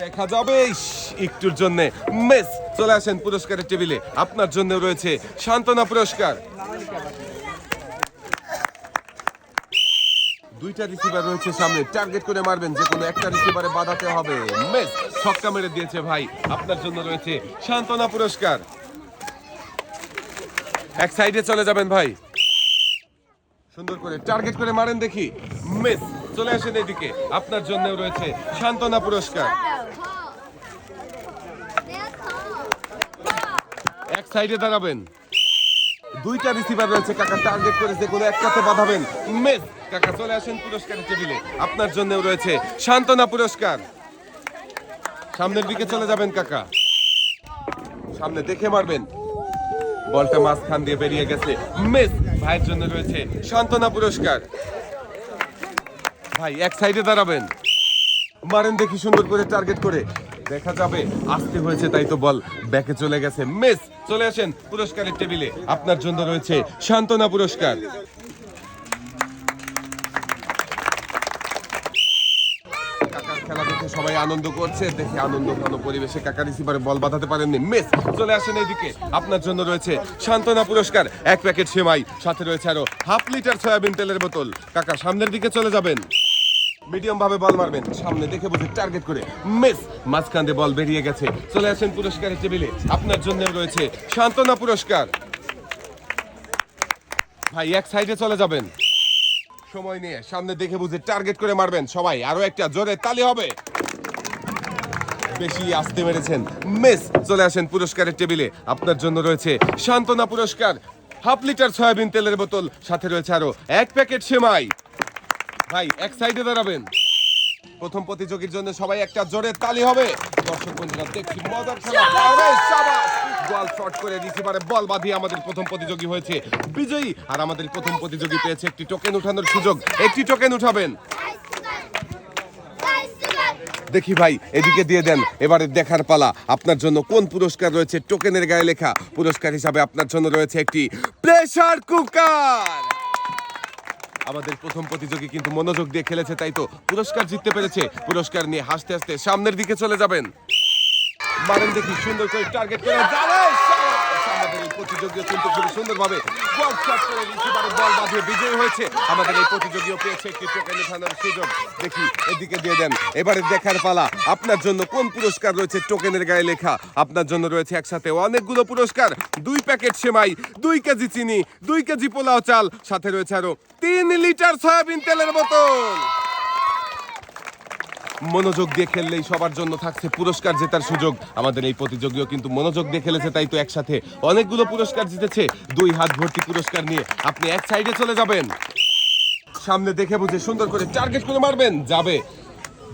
দেখা যাবে। একটুর জন্য। মিস, চলে আসেন পুরস্কারের টেবিলে। আপনার জন্য রয়েছে সান্ত্বনা পুরস্কার। দুইটা রিসিভার রয়েছে সামনে। টার্গেট করে মারবেন, যে কোনো একটা রিসিভারে বাধাতে হবে। মিস, ছক্কা মেরে দিয়েছে ভাই। আপনার জন্য রয়েছে সান্ত্বনা পুরস্কার। এক সাইডে চলে যাবেন ভাই। সুন্দর করে টার্গেট করে মারেন দেখি। মিস চলে আসেন এদিকে। আপনার জন্য রয়েছে সান্ত্বনা পুরস্কার। এক সাইডে দাঁড়াবেন। দুইটা রিসিভার রয়েছে, কাকা টার্গেট করেছে কোনো একটাতে বাঁধাবেন। মিস কাকা চলে আসেন পুরস্কারের টেবিলে। আপনার জন্য রয়েছে সান্ত্বনা পুরস্কার। সামনের দিকে চলে যাবেন, কাকা। সামনে দেখে মারবেন। বলটা মাঝখান দিয়ে বেরিয়ে গেছে। মিস ভাইয়ের জন্য রয়েছে সান্ত্বনা পুরস্কার। ভাই, এক সাইডে দাঁড়াবেন। মারেন দেখি সুন্দর করে টার্গেট করে। দেখা যাবে, আসতে হয়েছে, তাই তো বল ব্যাকে চলে গেছে। মিস, চলে আসেন পুরস্কারের টেবিলে। আপনার জন্য রয়েছে সান্ত্বনা পুরস্কার। খেলা দেখে সবাই আনন্দ করছে। দেখে আনন্দ ঘন পরিবেশে কাকা রিসিভারে বল বাঁধাতে পারেননি। মিস, চলে আসেন এইদিকে। আপনার জন্য রয়েছে সান্ত্বনা পুরস্কার। এক প্যাকেট সেমাই, সাথে রয়েছে আরও হাফ লিটার সয়াবিন তেলের বোতল। কাকা সামনের দিকে চলে যাবেন। মিডিয়াম ভাবে বল মারবেন। সামনে দেখে বুঝে টার্গেট করে মিস মাঝখান দিয়ে বল বেরিয়ে গেছে। চলে আসেন পুরস্কারের টেবিলে। আপনার জন্য রয়েছে সান্ত্বনা পুরস্কার। ভাই, এক সাইডে চলে যাবেন। সময় নিয়ে সামনে দেখে বুঝে টার্গেট করে মারবেন সবাই। আরও একটা জোরে তালি হবে। বেশি আসতে মেরেছেন। মিস চলে আসেন পুরস্কারের টেবিলে। আপনার জন্য রয়েছে সান্ত্বনা পুরস্কার। হাফ লিটার সয়াবিন তেলের বোতল। সাথে রয়েছে আরও এক প্যাকেট সেমাই। ভাই এক সাইডে দাঁড়াবেন। প্রথম প্রতিযোগীর জন্য সবাই একটা জোরে তালি হবে। দর্শক বন্ধুরা দেখছি মজার খেলা! বল শর্ট করে রিসিভারে বল বাঁধিয়ে আমাদের প্রথম প্রতিযোগী হয়েছে বিজয়ী। আর আমাদের প্রথম প্রতিযোগী পেয়েছে একটি টোকেন উঠানোর সুযোগ। একটি টোকেন উঠাবেন। দেখি ভাই এদিকে দিয়ে দেন। এবারে দেখার পালা। আপনার জন্য কোন পুরস্কার রয়েছে? টোকেনের গায়ে লেখা পুরস্কার হিসাবে আপনার জন্য রয়েছে একটি প্রেসার কুকার আমাদের প্রথম প্রতিযোগী কিন্তু মনোযোগ দিয়ে খেলেছে, তাই তো পুরস্কার জিততে পেরেছে পুরস্কার নিয়ে হাসতে হাসতে সামনের দিকে চলে যাবেন মারেন দেখি সুন্দর করে টার্গেট করে! আমাদের কিন্তু খুব সুন্দরভাবে বল শট হয়েছে। আমাদের এই টোকেন সুযোগ। দেখি, এদিকে দিয়ে দেন। এবারে দেখার পালা, আপনার জন্য কোন পুরস্কার রয়েছে টোকেনের গায়ে লেখা? আপনার জন্য রয়েছে একসাথে অনেকগুলো পুরস্কার। দুই প্যাকেট সেমাই, দুই কেজি চিনি, দুই কেজি পোলাও চাল, সাথে রয়েছে আরও তিন লিটার সয়াবিন তেলের বোতল। মনোযোগ দিয়ে খেললেই সবার জন্য থাকছে পুরস্কার জেতার সুযোগ। আমাদের এই প্রতিযোগীও কিন্তু মনোযোগ দিয়ে খেলেছে, তাই তো একসাথে অনেকগুলো পুরস্কার জিতেছে। দুই হাত ভর্তি পুরস্কার নিয়ে আপনি এক সাইডে চলে যাবেন। সামনে দেখে বুঝে সুন্দর করে টার্গেট করে মারবেন, যাবে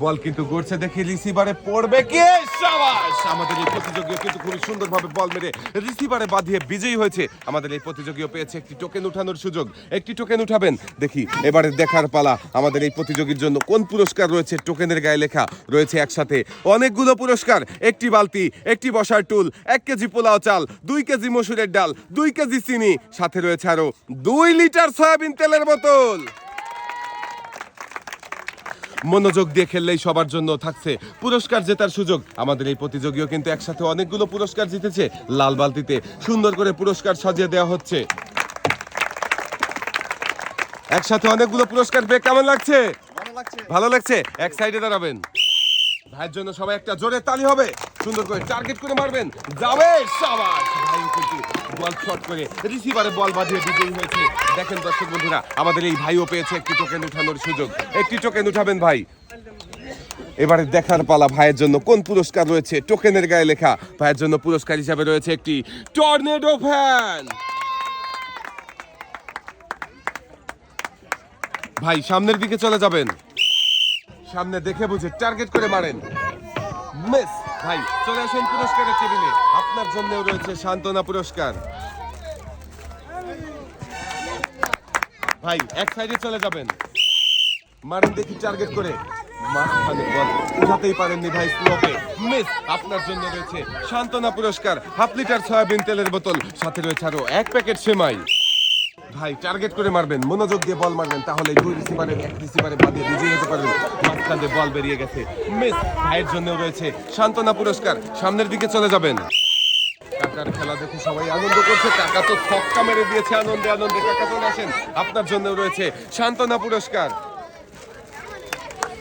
বল কিন্তু গড়ছে দেখে রিসিভারে পড়বে কে? সাবাস! আমাদের এই প্রতিযোগীও কিন্তু খুবই সুন্দরভাবে বল মেরে রিসিভারে বাঁধিয়ে বিজয়ী হয়েছে। আমাদের এই প্রতিযোগীও পেয়েছে একটি টোকেন উঠানোর সুযোগ। একটি টোকেন উঠাবেন। দেখি, এবারে দেখার পালা। আমাদের এই প্রতিযোগীর জন্য কোন পুরস্কার রয়েছে? টোকেনের গায়ে লেখা রয়েছে একসাথে। অনেকগুলো পুরস্কার। একটি বালতি, একটি বসার টুল, এক কেজি পোলাও চাল, দুই কেজি মসুরের ডাল, দুই কেজি চিনি। সাথে রয়েছে আরও দুই লিটার সয়াবিন তেলের বোতল। মনোযোগ দিয়ে খেললেই সবার জন্য থাকছে পুরস্কার জেতার সুযোগ। আমাদের এই প্রতিযোগীও কিন্তু একসাথে অনেকগুলো পুরস্কার জিতেছে। লাল বালতিতে সুন্দর করে পুরস্কার সাজিয়ে দেওয়া হচ্ছে। একসাথে অনেকগুলো পুরস্কার পেয়ে কেমন লাগছে? ভালো লাগছে। এক সাইডে দাঁড়াবেন। ভাইয়ের জন্য সবাই একটা জোরে তালি হবে। সুন্দর করে টার্গেট করে মারবেন। যাবে কিন্তু বল শট করে রিসিভারে বল বাঁধিয়ে বিজয়ী হয়েছে। দেখেন দর্শক বন্ধুরা, আমাদের এই ভাইও পেয়েছে একটি টোকেন উঠানোর সুযোগ। একটি টোকেন উঠাবেন ভাই। এবারে দেখার পালা ভাইয়ের জন্য কোন পুরস্কার রয়েছে? টোকেনের গায়ে লেখা, ভাইয়ের জন্য পুরস্কার হিসাবে রয়েছে একটি টর্নেডো ফ্যান ভাই, সামনের দিকে চলে যাবেন। সামনে দেখে বুঝে টার্গেট করে মারেন। মিস ভাই, চলে আসেন পুরস্কারের টেবিলে আপনার জন্য রয়েছে সান্ত্বনা পুরস্কার। ভাই, এক সাইডে চলে যাবেন। মারেন দেখি টার্গেট করে। তেলের বোতল। সাথে রয়েছে আরও এক প্যাকেট সেমাই। ভাই টার্গেট করে মারবেন। মনোযোগ দিয়ে বল মারবেন, তাহলে দুই রিসিভারের এক রিসিভারে বাদে বিজয়ী হতে পারবেন। মাঝখান দিয়ে বল বেরিয়ে গেছে। মিস, ভাইয়ের জন্য রয়েছে সান্ত্বনা পুরস্কার। সামনের দিকে চলে যাবেন। কাকার খেলা দেখে সবাই আনন্দ করছে। কাকা তো ছক্কা মেরে দিয়েছে আনন্দে আনন্দে। কাকা আসেন। আপনার জন্য রয়েছে পুরস্কার।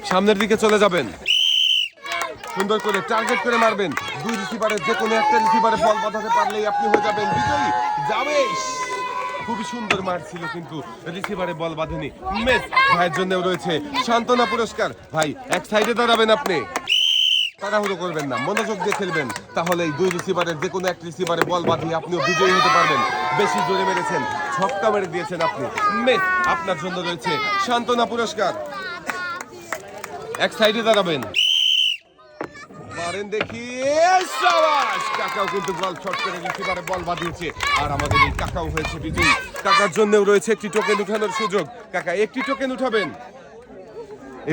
সামনের দিকে চলে যাবেন। সুন্দর করে টার্গেট করে মারবেন। দুই যে কোনো একটা রিসিভারে বল বাঁধাতে পারলেই আপনি হয়ে যাবেন বিজয়ী যাবে খুবই সুন্দর মার ছিল কিন্তু রিসিভারে বল বাঁধেনি। মেস ভাইয়ের জন্য রয়েছে সান্ত্বনা পুরস্কার। ভাই, এক সাইডে দাঁড়াবেন আপনি। তাড়াহুড়ো করবেন না, মনোযোগ দিয়ে খেলবেন। তাহলে এই দুই রিসিভারের যে কোনো এক রিসিভারে বল বাঁধিয়ে আপনিও বিজয়ী হতে পারবেন। বেশি জোরে মেরেছেন, ছক্কা মেরে দিয়েছেন আপনি। মেস আপনার জন্য রয়েছে সান্ত্বনা পুরস্কার। এক সাইডে দাঁড়াবেন। দেখি কাকাও কিন্তু বল শট করে বল বাঁধিয়েছে। আর আমাদের এই কাকাও হয়েছে বিজয়ী। কাকার জন্যও রয়েছে একটি টোকেন উঠানোর সুযোগ। কাকা, একটি টোকেন উঠাবেন।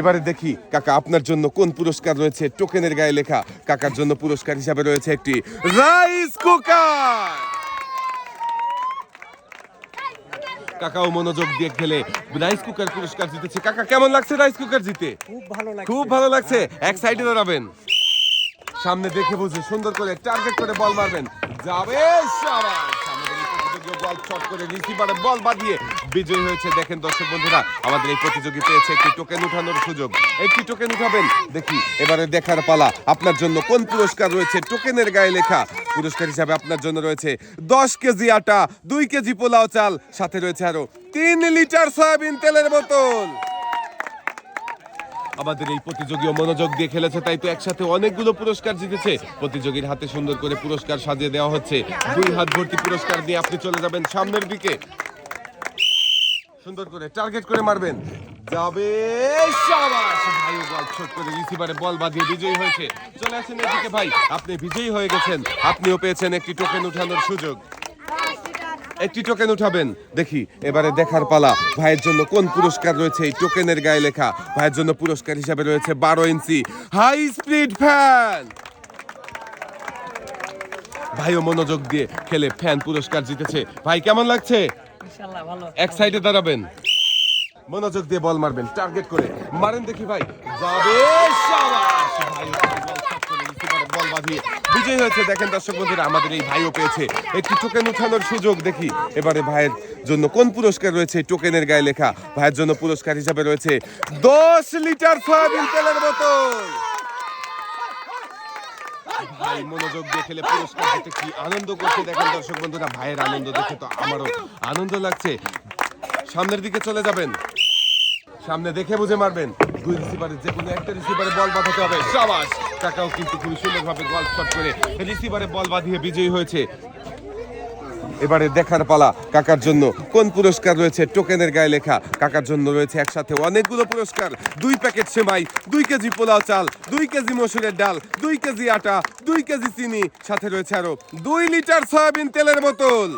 এবারে দেখি কাকা আপনার জন্য কোন পুরস্কার রয়েছে। টোকেনের গায়ে লেখা কাকার জন্য পুরস্কার হিসাবে রয়েছে একটি রাইস কুকার। কাকাও মনোযোগ দিয়ে খেলে রাইস কুকার পুরস্কার জিতেছে। কাকা কেমন লাগছে রাইস কুকার জিতে? খুব ভালো লাগে খুব ভালো লাগছে। এক সাইডে দাঁড়াবেন। সামনে দেখে বুঝে সুন্দর করে টার্গেট করে বল মারবেন। যাবে সাবাস আমাদের এই একটি টোকেন উঠানোর সুযোগ। একটি টোকেন উঠাবেন? দেখি, এবারে দেখার পালা। আপনার জন্য কোন পুরস্কার রয়েছে? টোকেনের গায়ে লেখা। পুরস্কার হিসাবে আপনার জন্য রয়েছে দশ কেজি আটা, দুই কেজি পোলাও চাল, সাথে রয়েছে আরও তিন লিটার সয়াবিন তেলের বোতল। আমাদের এই প্রতিযোগী মনোযোগ দিয়ে খেলেছে, তাই তো একসাথে অনেকগুলো পুরস্কার জিতেছে। প্রতিযোগীর হাতে সুন্দর করে পুরস্কার সাজিয়ে দেওয়া হচ্ছে। দুই হাত ভর্তি পুরস্কার দিয়ে আপনি চলে যাবেন সামনের দিকে। সুন্দর করে টার্গেট করে মারবেন। যাবে বল বিজয়ী হয়েছে। চলে আসেন এদিকে ভাই, আপনি বিজয়ী হয়ে গেছেন। আপনিও পেয়েছেন একটি টোকেন উঠানোর সুযোগ। একটি টোকেন উঠাবেন। দেখি এবারে দেখার পালা। ভাইয়ের জন্য কোন পুরস্কার রয়েছে? এই টোকেনের গায়ে লেখা। ভাইয়ের জন্য পুরস্কার হিসাবে রয়েছে বারো ইঞ্চি। হাই স্পিড ফ্যান ভাইও মনোযোগ দিয়ে খেলে ফ্যান পুরস্কার জিতেছে। ভাই কেমন লাগছে? এক সাইডে দাঁড়াবেন। মনোযোগ দিয়ে বল মারবেন টার্গেট করে। মারেন দেখি ভাই। যাবে শাবাশ ভাই বল শট করে রিসিভারে বল বাঁধিয়ে বিজয় হয়েছে, দেখেন দর্শক বন্ধুরা, আমাদের এই ভাইও পেয়েছে। একটি টোকেন উঠানোর সুযোগ দেখি। এবারে ভাইয়ের জন্য কোন পুরস্কার রয়েছে? টোকেনের গায়ে লেখা, ভাইয়ের জন্য পুরস্কার হিসাবে রয়েছে দশ লিটার সয়াবিন তেলের বোতল। ভাই মনোযোগ দিয়ে খেলে পুরস্কার জিতে কি আনন্দ করছে দেখেন দর্শক বন্ধুরা, ভাইয়ের আনন্দ দেখে তো আমারও আনন্দ লাগছে। সামনের দিকে চলে যাবেন। সামনে দেখে বুঝে মারবেন। দুই রিসিভারে যে কোনো একটা রিসিভারে বল বাঁধাতে হবে। সাবাস! কাকাও কিন্তু খুবই সুন্দরভাবে বল শট করে রিসিভারে বল বাঁধিয়ে বিজয়ী হয়েছে। এবারে দেখার পালা কাকার জন্য। কোন পুরস্কার রয়েছে? টোকেনের গায়ে লেখা কাকার জন্য রয়েছে একসাথে অনেকগুলো পুরস্কার। দুই প্যাকেট সেমাই, দুই কেজি পোলাও চাল, দুই কেজি মসুরের ডাল, দুই কেজি আটা, দুই কেজি চিনি। সাথে রয়েছে আরও দুই লিটার সয়াবিন তেলের বোতল।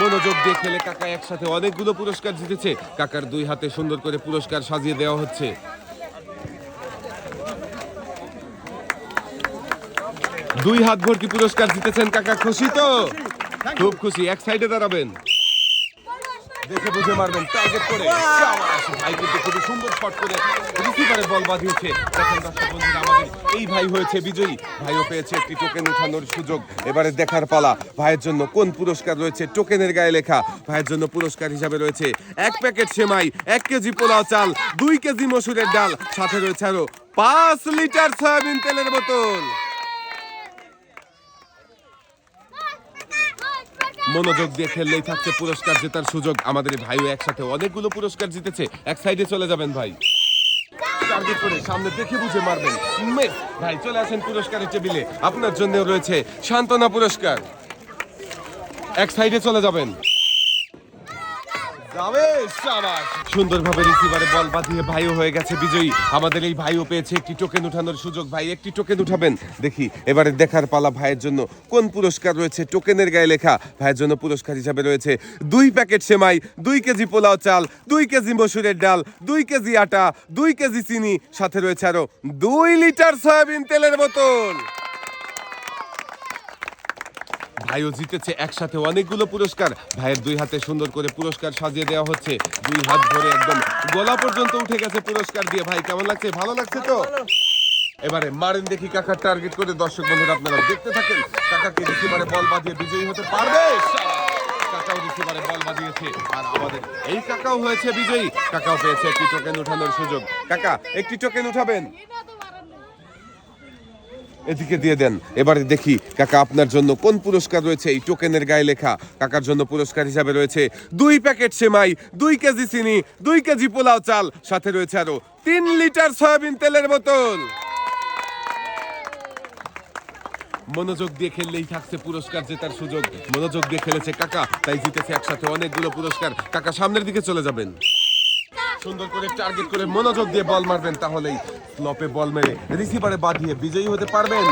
মনোযোগ দিয়ে খেলে কাকা একসাথে অনেকগুলো পুরস্কার জিতেছে। কাকার দুই হাতে সুন্দর করে পুরস্কার সাজিয়ে দেওয়া হচ্ছে। দুই হাত ভর্তি পুরস্কার জিতেছেন কাকা খুশি তো? খুব খুশি এক সাইডে দাঁড়াবেন। দেখে বুঝে মারবেন টার্গেট করে! ভাই কিন্তু খুবই সুন্দর শট করে রিসিভারে বল বাঁধিয়েছে। দেখেন দর্শক বন্ধুরা আমাদের এই ভাই হয়েছে বিজয়ী। ভাইও পেয়েছে একটি টোকেন উঠানোর সুযোগ। এবারে দেখার পালা ভাইয়ের জন্য কোন পুরস্কার রয়েছে টোকেনের গায়ে লেখা? ভাইয়ের জন্য পুরস্কার হিসাবে রয়েছে এক প্যাকেট সেমাই এক কেজি পোলাও চাল দুই কেজি মসুরের ডাল সাথে রয়েছে আরও পাঁচ লিটার সয়াবিন তেলের বোতল। মনোযোগ দিয়ে খেললেই থাকছে পুরস্কার জেতার সুযোগ। আমাদের ভাইও একসাথে অনেকগুলো পুরস্কার জিতেছে। এক সাইডে চলে যাবেন ভাই। সামনে দেখে বুঝে মারবেন। ভাই, চলে আসেন পুরস্কারের টেবিলে। আপনার জন্য রয়েছে সান্ত্বনা পুরস্কার। এক সাইডে চলে যাবেন। সুন্দরভাবে রিসিভারে বল বাঁধিয়ে ভাইও হয়ে গেছে বিজয়ী। আমাদের এই ভাইও পেয়েছে একটি টোকেন উঠানোর সুযোগ। ভাই, একটি টোকেন উঠাবেন? দেখি, এবারে দেখার পালা ভাইয়ের জন্য কোন পুরস্কার রয়েছে? টোকেনের গায়ে লেখা। ভাইয়ের জন্য পুরস্কার হিসাবে রয়েছে দুই প্যাকেট সেমাই, দুই কেজি পোলাও চাল, দুই কেজি মসুরের ডাল, দুই কেজি আটা, দুই কেজি চিনি। সাথে রয়েছে আরও দুই লিটার সয়াবিন তেলের বোতল। ভাইও জিতেছে একসাথে অনেকগুলো পুরস্কার। ভাইয়ের দুই হাতে সুন্দর করে পুরস্কার সাজিয়ে দেওয়া হচ্ছে। দুই হাত ধরে একদম গলা পর্যন্ত উঠে গেছে পুরস্কার দিয়ে। ভাই কেমন লাগছে? ভালো লাগছে তো? এবারে মারেন দেখি কাকার টার্গেট করে। দর্শক বন্ধুরা আপনারা দেখতে থাকেন কাকাকে রিসিভারে বল বাঁধিয়ে বিজয়ী হতে পারবে? কাকাও রিসিভারে বল বাঁধিয়েছে আর আমাদের এই কাকাও হয়েছে বিজয়ী। কাকাও পেয়েছে একটি টোকেন উঠানোর সুযোগ। কাকা একটি টোকেন উঠাবেন। এদিকে দিয়ে দেন। এবারে দেখি কাকা আপনার জন্য কোন পুরস্কার রয়েছে। এই টোকেনের গায়ে লেখা, কাকার জন্য পুরস্কার হিসাবে রয়েছে দুই প্যাকেট সেমাই, দুই কেজি চিনি, দুই কেজি পোলাও চাল, সাথে রয়েছে আরও তিন লিটার সয়াবিন তেলের বোতল। মনোযোগ দিয়ে খেললেই থাকছে পুরস্কার জেতার সুযোগ। মনোযোগ দিয়ে খেলেছে কাকা, তাই জিতেছে একসাথে অনেকগুলো পুরস্কার। কাকা সামনের দিকে চলে যাবেন। সুন্দর করে টার্গেট করে মনোযোগ দিয়ে বল মারবেন, তাহলেই স্লপে বল মেরে রিসিভারে বাঁধিয়ে বিজয়ী হতে পারবেন।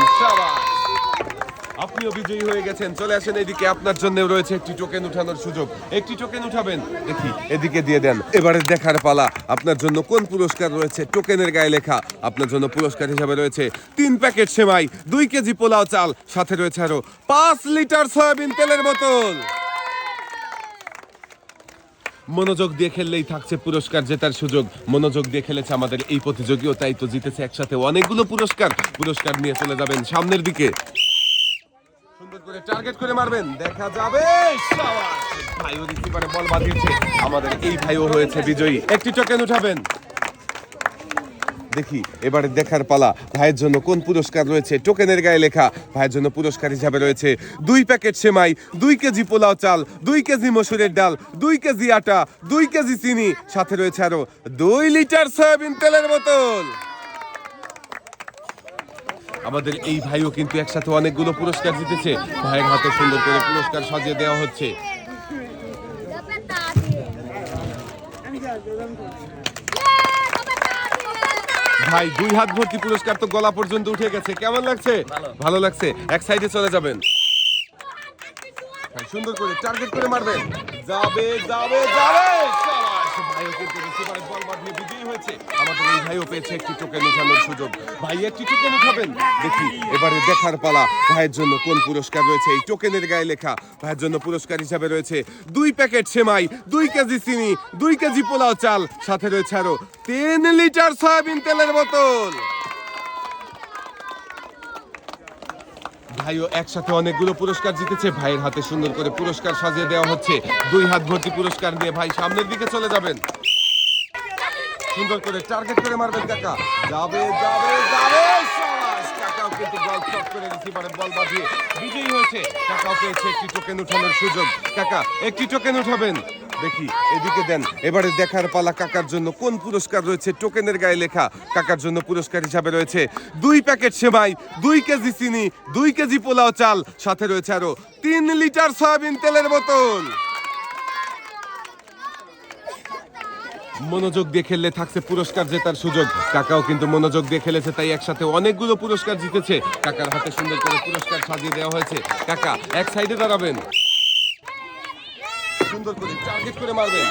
আপনিও বিজয়ী হয়ে গেছেন, চলে আসেন এদিকে, আপনার জন্য রয়েছে একটি টোকেন উঠানোর সুযোগ। একটি টোকেন উঠাবেন, দেখি, এদিকে দিয়ে দেন। এবারে দেখার পালা, আপনার জন্য কোন পুরস্কার রয়েছে? টোকেনের গায়ে লেখা, আপনার জন্য পুরস্কার হিসাবে রয়েছে তিন প্যাকেট সেমাই, দুই কেজি পোলাও চাল, সাথে রয়েছে আরও পাঁচ লিটার সয়াবিন তেলের বোতল। মনোযোগ দিয়ে খেললেই থাকছে পুরস্কার জেতার সুযোগ। মনোযোগ দিয়ে খেলেছে আমাদের এই প্রতিযোগীও, তাই তো জিতেছে একসাথে অনেকগুলো পুরস্কার। পুরস্কার নিয়ে চলে যাবেন সামনের দিকে। সুন্দর করে টার্গেট করে মারবেন, দেখা যাবে! ভাইও রিসিভারে বল বাঁধিয়েছে। আমাদের এই ভাইও হয়েছে বিজয়ী। একটি টোকেন উঠাবেন। দেখি, এবারে দেখার পালা। ভাইয়ের জন্য কোন পুরস্কার রয়েছে? টোকেনের গায়ে লেখা, ভাইয়ের জন্য পুরস্কার হিসাবে রয়েছে দুই প্যাকেট সেমাই, দুই কেজি পোলাও চাল, দুই কেজি মসুরের ডাল, দুই কেজি আটা, দুই কেজি চিনি, সাথে রয়েছে আরও দুই লিটার সয়াবিন তেলের বোতল। আমাদের এই ভাইও কিন্তু একসাথে অনেকগুলো পুরস্কার জিতেছে। ভাইয়ের হাতে সুন্দর করে পুরস্কার সাজিয়ে দেওয়া হচ্ছে। ভাই দুই হাত ভর্তি পুরস্কার তো গলা পর্যন্ত উঠে গেছে। কেমন লাগছে? ভালো। লাগছে? এক সাইডে চলে যাবেন। সুন্দর করে টার্গেট করে মারবেন। যাবে যাবে যাবে! ভাইও পেয়েছে সুযোগ। ভাই দেখি, এবারে দেখার পালা। ভাইয়ের জন্য কোন পুরস্কার রয়েছে? গায়ে লেখা জন্য পুরস্কার হিসাবে রয়েছে দুই প্যাকেট সেমাই, দুই কেজি চিনি, দুই কেজি পোলাও চাল। সাথে রয়েছে আরও তিন লিটার সয়াবিন তেলের বোতল। ভাইও একসাথে অনেকগুলো পুরস্কার জিতেছে। ভাইয়ের হাতে সুন্দর করে পুরস্কার সাজিয়ে দেওয়া হচ্ছে। দুই হাত ভর্তি পুরস্কার নিয়ে ভাই সামনের দিকে চলে যাবেন। সুন্দর করে টার্গেট করে মারবেন কাকা। যাবে যাবে যাবে! কাকাও কিন্তু বল শট করে রিসিভারে বল বাঁধিয়ে বিজয়ী হয়েছে। কাকাও পেয়েছে একটি টোকেন উঠানোর সুযোগ। কাকা, একটি টোকেন উঠাবেন। দেখি, এদিকে দেন। এবারে দেখার পালা কাকার জন্য কোন পুরস্কার রয়েছে? টোকেনের গায়ে লেখা কাকার জন্য পুরস্কার হিসাবে রয়েছে দুই প্যাকেট সেমাই, দুই কেজি চিনি, দুই কেজি পোলাও চাল, সাথে রয়েছে আরও তিন লিটার সয়াবিন তেলের বোতল। মনোযোগ দিয়ে খেললে থাকছে পুরস্কার জেতার সুযোগ। কাকাও কিন্তু মনোযোগ দিয়ে খেলেছে, তাই একসাথে অনেকগুলো পুরস্কার জিতেছে। কাকার হাতে সুন্দর করে পুরস্কার সাজিয়ে দেওয়া হয়েছে। কাকা, এক সাইডে দাঁড়াবেন। সুন্দর করে টার্গেট করে মারবেন।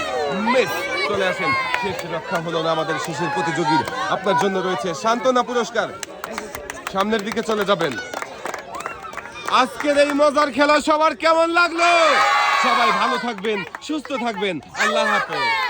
মিস, চলে আসেন। শেষ রক্ষা হলো না আমাদের শেষের প্রতিযোগীর। আপনার জন্য রয়েছে সান্ত্বনা পুরস্কার। সামনের দিকে চলে যাবেন। আজকের এই মজার খেলা সবার কেমন লাগল? সবাই ভালো থাকবেন, সুস্থ থাকবেন। আল্লাহ হাফেজ।